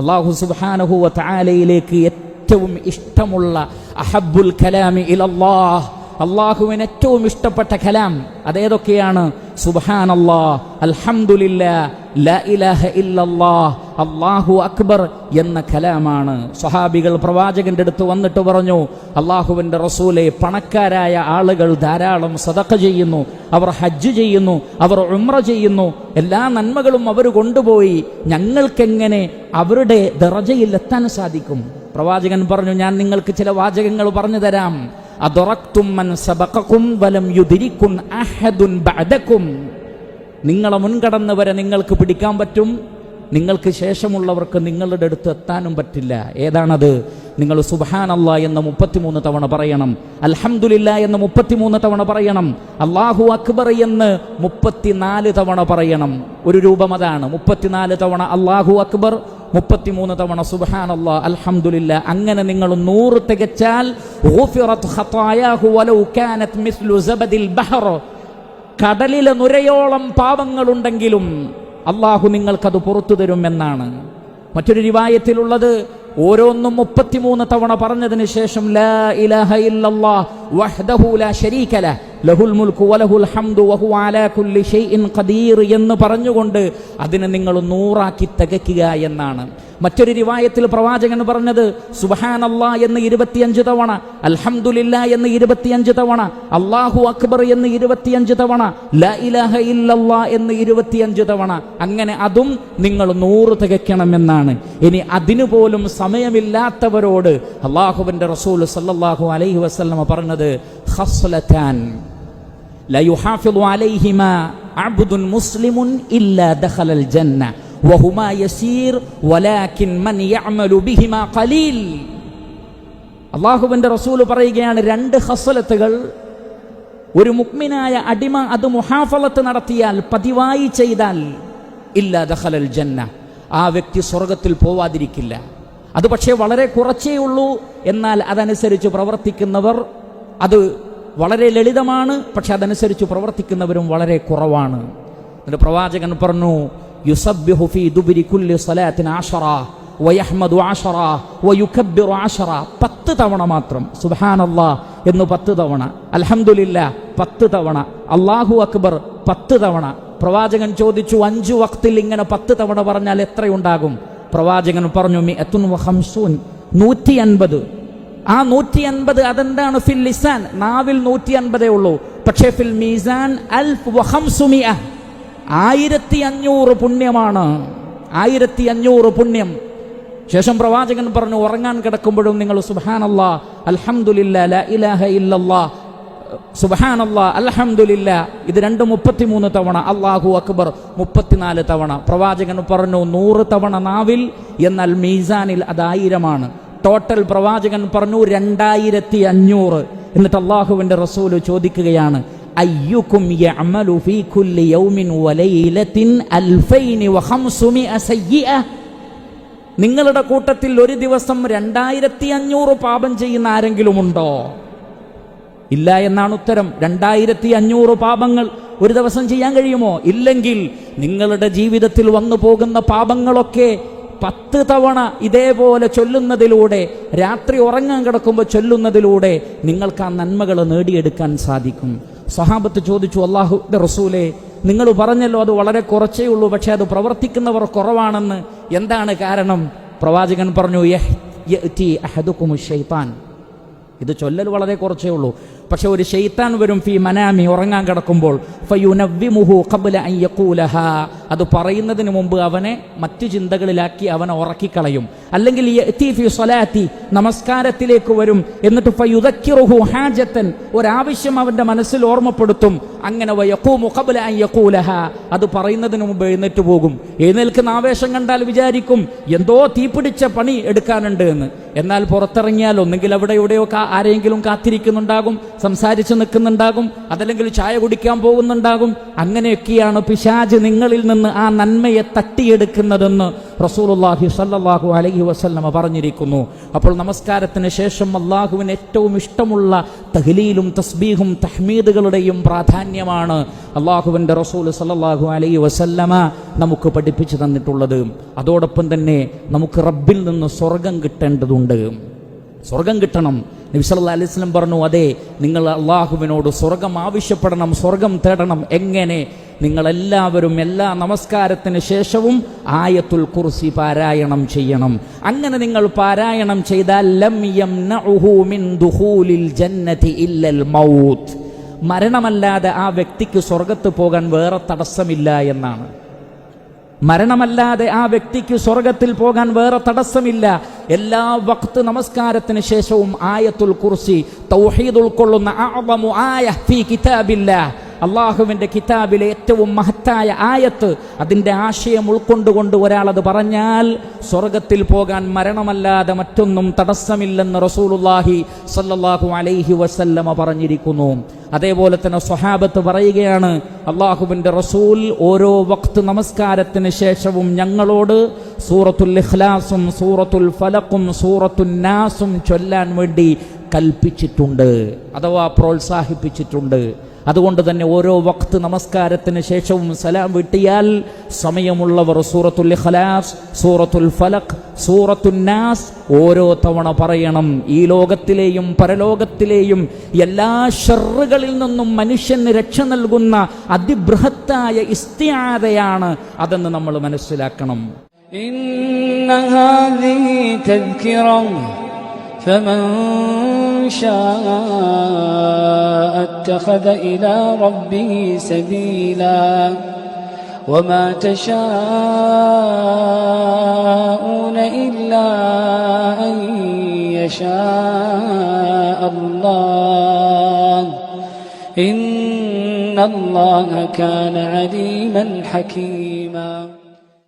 അള്ളാഹു സുബാനഹുവ താലയിലേക്ക് ഏറ്റവും ഇഷ്ടമുള്ള അഹബുൽ കലാമി ഇലല്ലാഹ് അള്ളാഹുവിന് ഏറ്റവും ഇഷ്ടപ്പെട്ട കലാം അതേതൊക്കെയാണ്? സുബാൻ അള്ളാഹു അക്ബർ എന്ന കലാമാണ്. സ്വഹാബികൾ പ്രവാചകന്റെ അടുത്ത് വന്നിട്ട് പറഞ്ഞു അള്ളാഹുവിന്റെ റസൂലെ പണക്കാരായ ആളുകൾ ധാരാളം സതക്ക ചെയ്യുന്നു അവർ ഹജ്ജ് ചെയ്യുന്നു അവർ ഉമ്ര ചെയ്യുന്നു എല്ലാ നന്മകളും അവർ കൊണ്ടുപോയി ഞങ്ങൾക്കെങ്ങനെ അവരുടെ ദറജയിൽ എത്താൻ സാധിക്കും? പ്രവാചകൻ പറഞ്ഞു ഞാൻ നിങ്ങൾക്ക് ചില വാചകങ്ങൾ പറഞ്ഞു തരാം. നിങ്ങളെ മുൻകടന്നവരെ നിങ്ങൾക്ക് പിടിക്കാൻ പറ്റും. നിങ്ങൾക്ക് ശേഷമുള്ളവർക്ക് നിങ്ങളുടെ അടുത്ത് എത്താനും പറ്റില്ല. ഏതാണത്? നിങ്ങൾ സുബാനല്ല എന്ന് മുപ്പത്തിമൂന്ന് തവണ പറയണം. അൽഹംദുലില്ല എന്ന് മുപ്പത്തിമൂന്ന് തവണ പറയണം. അള്ളാഹു അക്ബർ എന്ന് മുപ്പത്തിനാല് തവണ പറയണം. ഒരു രൂപം അതാണ്. മുപ്പത്തിനാല് തവണ അള്ളാഹു അക്ബർ മുപ്പത്തിമൂന്ന് തവണ സുബാൻ അല്ലാ അൽഹംദുലില്ല. അങ്ങനെ നിങ്ങൾ നൂറ് തികച്ചാൽ കടലിലെ നുരയോളം പാവങ്ങളുണ്ടെങ്കിലും അള്ളാഹു നിങ്ങൾക്കത് പുറത്തു തരുമെന്നാണ്. മറ്റൊരു റിവായത്തിലുള്ളത് ഓരോന്നും മുപ്പത്തിമൂന്ന് തവണ പറഞ്ഞതിന് ശേഷം ലാ ഇലഹ ഇല്ലല്ലാഹ് വഹ്ദഹു ലാ ശരീക ലഹ്. ലഹുൽ മുൽക്കു വലഹുൽ ഹംദു വഹു അലാ കുല്ലി ഷൈഇൻ ഖദീർ എന്ന് പറഞ്ഞുകൊണ്ട് അതിനെ നിങ്ങൾ നൂറാക്കി തികയ്ക്കുക എന്നാണ്. മറ്റൊരു റിവായത്തിൽ പ്രവാചകൻ പറഞ്ഞത് സുബഹാനല്ലാ എന്ന് ഇരുപത്തിയഞ്ച് തവണ അൽഹംദുലില്ല എന്ന് ഇരുപത്തിയഞ്ച് തവണ അള്ളാഹു അക്ബർ എന്ന് ഇരുപത്തിയഞ്ച് തവണ ല ഇലാഹ ഇല്ലല്ലാ എന്ന് ഇരുപത്തിയഞ്ച് തവണ. അങ്ങനെ അതും നിങ്ങൾ നൂറ് തികയ്ക്കണമെന്നാണ് ഇനി അതിനു പോലും സമയമില്ലാത്തവരോട് അള്ളാഹുവിന്റെ റസൂൽ സല്ലാഹു അലൈഹി വസ്ലമ പറഞ്ഞത് ഒന്നാമത് ഹസ്ലത്താൻ ലയുഹാഫിദു അബ്ദുൻ മുസ്ലിമുൻ ഇല്ല ദഖലൽ ജന്ന വഹുമ യസീർ വലാകിൻ മൻ യഅമലു ബിഹിമ ഖലീൽ. അള്ളാഹുവിന്റെ റസൂൽ പറയുകയാണ് രണ്ട് ഹസ്ലത്തുകൾ ഒരു മുക്മിനായ അടിമ അത് മുഹാഫലത്ത് നടത്തിയാൽ പതിവായി ചെയ്താൽ ഇല്ലാ ദഖലൽ ജന്ന ആ വ്യക്തി സ്വർഗത്തിൽ പോവാതിരിക്കില്ല. അത് പക്ഷേ വളരെ കുറച്ചേ ഉള്ളൂ എന്നാൽ അതനുസരിച്ച് പ്രവർത്തിക്കുന്നവർ അത് വളരെ ലളിതമാണ് പക്ഷെ അതനുസരിച്ച് പ്രവർത്തിക്കുന്നവരും വളരെ കുറവാണ്. എന്നിട്ട് പ്രവാചകൻ പറഞ്ഞു യുസബ്ബിഹു ഫീ ദുബരി കുല്ലി സ്വലാത്തിൻ ആശറ വയഹ്മദു ആശറ വയുക്കബ്ബിറു ആശറ പത്ത് തവണ മാത്രം. സുബ്ഹാനല്ലാ എന്ന് പത്ത് തവണ. അൽഹംദുലില്ല പത്ത് തവണ. അല്ലാഹു അക്ബർ പത്ത് തവണ. പ്രവാചകൻ ചോദിച്ചു അഞ്ചു വക്തിൽ ഇങ്ങനെ പത്ത് തവണ പറഞ്ഞാൽ എത്രയുണ്ടാകും? പ്രവാചകൻ പറഞ്ഞു മി ഹംസൂൻ നൂറ്റി അൻപത് ആ നൂറ്റി അൻപത് അതെന്താണ്? ഫിൽ ലിസാൻ. നാവിൽ നൂറ്റി അൻപതേ ഉള്ളൂ. പക്ഷേ ഫിൽ മീസാൻ അൽഫ് വഹംസുമിയ ആയിരത്തി അഞ്ഞൂറ് പുണ്യമാണ്. ആയിരത്തി അഞ്ഞൂറ് പുണ്യം. ശേഷം പ്രവാചകൻ പറഞ്ഞു ഉറങ്ങാൻ കിടക്കുമ്പോഴും നിങ്ങൾ സുബാനല്ലാ അൽഹംദുലില്ലാ ലാ ഇലാഹ ഇല്ലല്ലാ സുബഹാനല്ലാ അൽഹംദുലില്ല. ഇത് രണ്ട് മുപ്പത്തിമൂന്ന് തവണ. അള്ളാഹു അക്ബർ മുപ്പത്തിനാല് തവണ. പ്രവാചകൻ പറഞ്ഞു നൂറ് തവണ നാവിൽ എന്നാൽ മീസാനിൽ അത് ആയിരമാണ്. ടോട്ടൽ പ്രവാചകൻ പറഞ്ഞു രണ്ടായിരത്തി അഞ്ഞൂറ് എന്നിട്ട് അള്ളാഹുവിന്റെ റസൂൽ ചോദിക്കുകയാണ് അയ്യുക്കും യഅമലു ഫീ കുല്ലി വലൈലത്തിൻ നിങ്ങളുടെ കൂട്ടത്തിൽ ഒരു ദിവസം രണ്ടായിരത്തി അഞ്ഞൂറ് പാപം ചെയ്യുന്ന ആരെങ്കിലും ഉണ്ടോ? ഇല്ല എന്നാണ് ഉത്തരം. രണ്ടായിരത്തി അഞ്ഞൂറ് പാപങ്ങൾ ഒരു ദിവസം ചെയ്യാൻ കഴിയുമോ? ഇല്ലെങ്കിൽ നിങ്ങളുടെ ജീവിതത്തിൽ വന്നു പോകുന്ന പാപങ്ങളൊക്കെ പത്ത് തവണ ഇതേപോലെ ചൊല്ലുന്നതിലൂടെ രാത്രി ഉറങ്ങാൻ കിടക്കുമ്പോൾ ചൊല്ലുന്നതിലൂടെ നിങ്ങൾക്ക് ആ നന്മകൾ നേടിയെടുക്കാൻ സാധിക്കും. സ്വഹാബത്ത് ചോദിച്ചു അള്ളാഹുന്റെ റസൂലെ നിങ്ങൾ പറഞ്ഞല്ലോ അത് വളരെ കുറച്ചേ ഉള്ളൂ പക്ഷേ അത് പ്രവർത്തിക്കുന്നവർ കുറവാണെന്ന്. എന്താണ് കാരണം? പ്രവാചകൻ പറഞ്ഞു ഷെയ്ത്താൻ ഇത് ചൊല്ലൽ വളരെ കുറച്ചേ ഉള്ളൂ. പക്ഷെ ഒരു ഷെയ്ത്താൻ വരും ഫി മനാമി ഉറങ്ങാൻ കിടക്കുമ്പോൾ അൻ അത് പറയുന്നതിന് മുമ്പ് അവനെ മറ്റു ചിന്തകളിലാക്കി അവനെ ഉറക്കിക്കളയും. അല്ലെങ്കിൽ നമസ്കാരത്തിലേക്ക് വരും. എന്നിട്ട് ഫയുദക്കിറുഹു ഹാജത്തൻ ഒരാവശ്യം അവന്റെ മനസ്സിൽ ഓർമ്മപ്പെടുത്തും. അങ്ങനെ യഖൂലഹ അത് പറയുന്നതിന് മുമ്പ് എഴുന്നേറ്റ് പോകും. എഴുന്നേൽക്കുന്ന ആവേശം കണ്ടാൽ വിചാരിക്കും എന്തോ തീപിടിച്ച പണി എടുക്കാനുണ്ട് എന്ന്. എന്നാൽ പുറത്തിറങ്ങിയാൽ ഒന്നെങ്കിൽ അവിടെ എവിടെയോ ആരെങ്കിലും കാത്തിരിക്കുന്നുണ്ടാകും സംസാരിച്ച് നിൽക്കുന്നുണ്ടാകും അതല്ലെങ്കിൽ ചായ കുടിക്കാൻ പോകുന്നുണ്ടാകും. അങ്ങനെയൊക്കെയാണ് പിശാജ് നിങ്ങളിൽ നിന്ന് നിന്ന് ആ നന്മയെ തട്ടിയെടുക്കുന്നതെന്ന് റസൂലുള്ളാഹി സല്ലാഹു അലഹി വസല്ലമ പറഞ്ഞിരിക്കുന്നു. അപ്പോൾ നമസ്കാരത്തിന് ശേഷം അള്ളാഹുവിന് ഏറ്റവും ഇഷ്ടമുള്ള തഹ്ലീലും തസ്ബീഹും തഹ്മീദുകളുടെയും പ്രാധാന്യമാണ് അള്ളാഹുവിന്റെ റസൂൽ സല്ലാഹു അലൈഹി വസല്ലമ നമുക്ക് പഠിപ്പിച്ചു തന്നിട്ടുള്ളത്. അതോടൊപ്പം തന്നെ നമുക്ക് റബ്ബിൽ നിന്ന് സ്വർഗം കിട്ടേണ്ടതുണ്ട്. സ്വർഗം കിട്ടണം. നബി സല്ലല്ലാഹു അലൈഹി വസല്ലം പറഞ്ഞു അതെ നിങ്ങൾ അള്ളാഹുവിനോട് സ്വർഗം ആവശ്യപ്പെടണം സ്വർഗം തേടണം. എങ്ങനെ? നിങ്ങളെല്ലാവരും എല്ലാ നമസ്കാരത്തിന് ശേഷവും ആയത്തുൽ കുർസി പാരായണം ചെയ്യണം. അങ്ങനെ നിങ്ങൾ പാരായണം ചെയ്താൽ ലം മിൻ ജന്നതി ഇല്ലൽ മൗത്ത്. മരണമല്ലാതെ ആ വ്യക്തിക്ക് സ്വർഗത്ത് പോകാൻ വേറെ തടസ്സമില്ല എന്നാണ്. മരണമല്ലാതെ ആ വ്യക്തിക്ക് സ്വർഗത്തിൽ പോകാൻ വേറെ തടസ്സമില്ല. എല്ലാ വക്ത് നമസ്കാരത്തിന് ശേഷവും ആയത്തുൽ കുർസി തൗഹീദ് ഉൾക്കൊള്ളുന്ന ആയ ഫീ കിതാബില്ലാ അള്ളാഹുവിന്റെ കിതാബിലെ ഏറ്റവും മഹത്തായ ആയത്ത് അതിന്റെ ആശയം ഉൾക്കൊണ്ടുകൊണ്ട് ഒരാളത് പറഞ്ഞാൽ സ്വർഗത്തിൽ പോകാൻ മരണമല്ലാതെ മറ്റൊന്നും തടസ്സമില്ലെന്ന് റസൂലുള്ളാഹി സല്ലാഹു അലൈഹി വസല്ലമ പറഞ്ഞിരിക്കുന്നു. അതേപോലെ തന്നെ സ്വഹാബത്ത് പറയുകയാണ് അള്ളാഹുവിന്റെ റസൂൽ ഓരോ വക്ത് നമസ്കാരത്തിന് ശേഷവും ഞങ്ങളോട് സൂറത്തുൽ ഇഖ്ലാസും സൂറത്തുൽ ഫലക്കും സൂറത്തുൽ നാസും ചൊല്ലാൻ വേണ്ടി കൽപ്പിച്ചിട്ടുണ്ട് അഥവാ പ്രോത്സാഹിപ്പിച്ചിട്ടുണ്ട്. അതുകൊണ്ട് തന്നെ ഓരോ വക്ത് നമസ്കാരത്തിന് ശേഷവും സലാം വിട്ടിയാൽ സമയമുള്ളവർ സൂറത്തുൽ ഇഖ്ലാസ് സൂറത്തുൽ ഫലഖ് സൂറത്തുൽ നാസ് ഓരോ തവണ പറയണം ഈ ലോകത്തിലെയും പരലോകത്തിലെയും എല്ലാ ഷറുകളിൽ നിന്നും മനുഷ്യന് രക്ഷ നൽകുന്ന അതിബൃഹത്തായ ഇസ്തിയാതയാണ് അതെന്ന് നമ്മൾ മനസ്സിലാക്കണം إن هذه تذكرة فمن شاء اتخذ إلى ربه سبيلا وما تشاءون إلا أن يشاء الله. إن الله كان عليما حكيما.